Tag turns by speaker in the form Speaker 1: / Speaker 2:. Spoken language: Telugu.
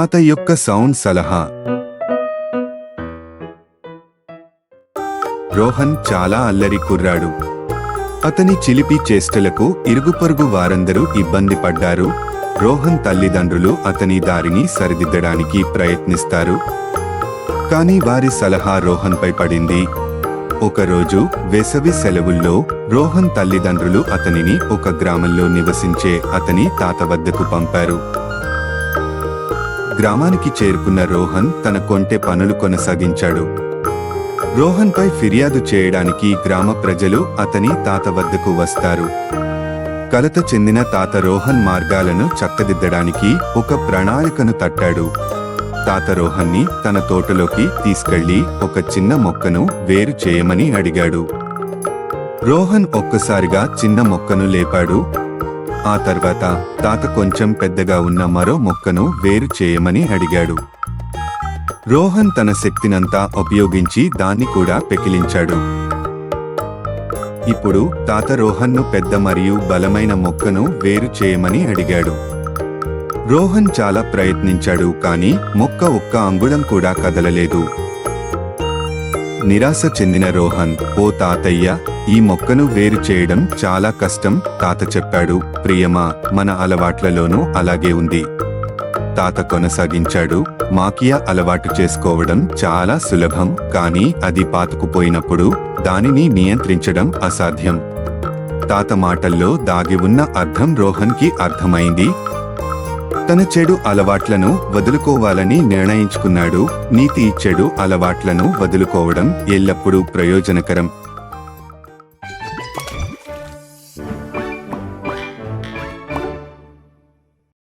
Speaker 1: తాత యొక్క సౌండ్ సలహా. రోహన్ చాలా అల్లరి కుర్రాడు. అతని చిలిపి చేష్టలకు ఇరుగుపొరుగు వారందరూ ఇబ్బంది పడ్డారు. రోహన్ తల్లిదండ్రులు అతని దారిని సరిదిద్దడానికి ప్రయత్నిస్తారు. కానీ వారి సలహా రోహన్పై పడింది. ఒకరోజు వేసవి సెలవుల్లో రోహన్ తల్లిదండ్రులు అతనిని ఒక గ్రామంలో నివసించే అతని తాత వద్దకు పంపారు. గ్రామానికి చేరుకున్న రోహన్ తన కొంటె పనులు కొనసాగించాడు. రోహన్పై ఫిర్యాదు చేయడానికి గ్రామ ప్రజలు అతని తాత వద్దకు వస్తారు. కలత చెందిన తాత రోహన్ మార్గాలను చక్కదిద్దడానికి ఒక ప్రణాళికను తట్టాడు. తాత రోహన్ని తన తోటలోకి తీసుకెళ్ళి ఒక చిన్న మొక్కను వేరు చేయమని అడిగాడు. రోహన్ ఒక్కసారిగా చిన్న మొక్కను లేపాడు. ఆ తర్వాత తాత కొంచెం పెద్దగా ఉన్న మరో మొక్కను వేరు చేయమని అడిగాడు. రోహన్ తన శక్తినంతా ఉపయోగించి దాన్ని కూడా పెకిలించాడు. ఇప్పుడు తాత రోహన్ను పెద్ద మరియు బలమైన మొక్కను వేరు చేయమని అడిగాడు. రోహన్ చాలా ప్రయత్నించాడు కానీ మొక్క ఒక్క అంగుళం కూడా కదలలేదు. నిరాశ చెందిన రోహన్ ఓ తాతయ్య ఈ మొక్కను వేరు చేయడం చాలా కష్టం తాత చెప్పాడు. ప్రియమా మన అలవాట్లలోనూ అలాగే ఉంది. తాత కొనసాగించాడు. మాకియా అలవాటు చేసుకోవడం చాలా సులభం కానీ అది పాతుకుపోయినప్పుడు దానిని నియంత్రించడం అసాధ్యం. తాత మాటల్లో దాగి ఉన్న అర్థం రోహన్కి అర్థమైంది. తన చెడు అలవాట్లను వదులుకోవాలని నిర్ణయించుకున్నాడు. నీతి చెడు అలవాట్లను వదులుకోవడం ఎల్లప్పుడూ ప్రయోజనకరం.